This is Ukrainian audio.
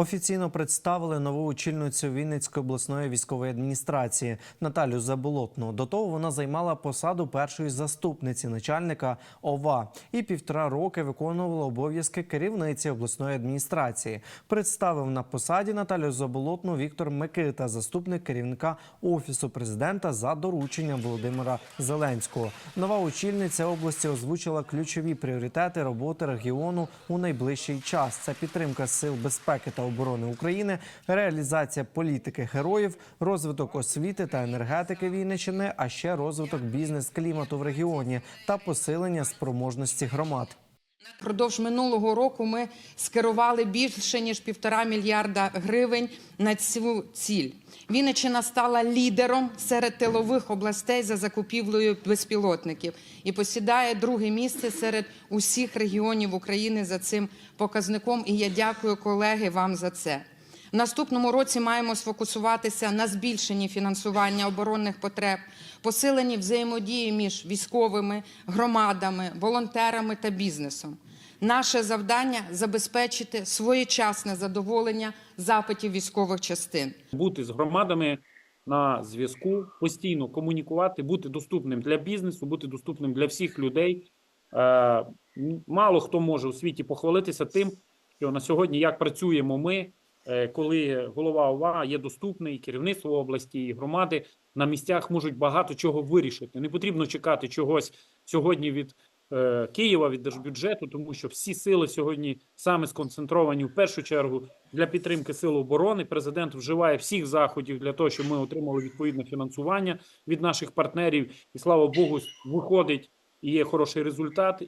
Офіційно представили нову очільницю Вінницької обласної військової адміністрації Наталю Заболотну. До того вона займала посаду першої заступниці начальника ОВА і півтора роки виконувала обов'язки керівниці обласної адміністрації. Представив на посаді Наталю Заболотну Віктор Микита, заступник керівника офісу президента за дорученням Володимира Зеленського. Нова очільниця області озвучила ключові пріоритети роботи регіону у найближчий час. Це підтримка сил безпеки та оборони України, реалізація політики героїв, розвиток освіти та енергетики Вінниччини, а ще розвиток бізнес-клімату в регіоні та посилення спроможності громад. Продовж минулого року ми скерували більше ніж півтора мільярда гривень на цю ціль. Вінниччина стала лідером серед тилових областей за закупівлею безпілотників і посідає друге місце серед усіх регіонів України за цим показником. І я дякую колеги вам за це. В наступному році маємо сфокусуватися на збільшенні фінансування оборонних потреб, посиленні взаємодії між військовими, громадами, волонтерами та бізнесом. Наше завдання забезпечити своєчасне задоволення запитів військових частин. бути з громадами на зв'язку, постійно комунікувати, бути доступним для бізнесу, бути доступним для всіх людей. Е, Мало хто може у світі похвалитися тим, що на сьогодні як працюємо ми, коли голова ОВА є доступний, керівництво області і громади на місцях можуть багато чого вирішити. Не потрібно чекати чогось сьогодні від е, Києва, від держбюджету, тому що всі сили сьогодні саме сконцентровані в першу чергу для підтримки сил оборони. Президент вживає всіх заходів для того, щоб ми отримали відповідне фінансування від наших партнерів. І слава Богу, виходить і є хороший результат.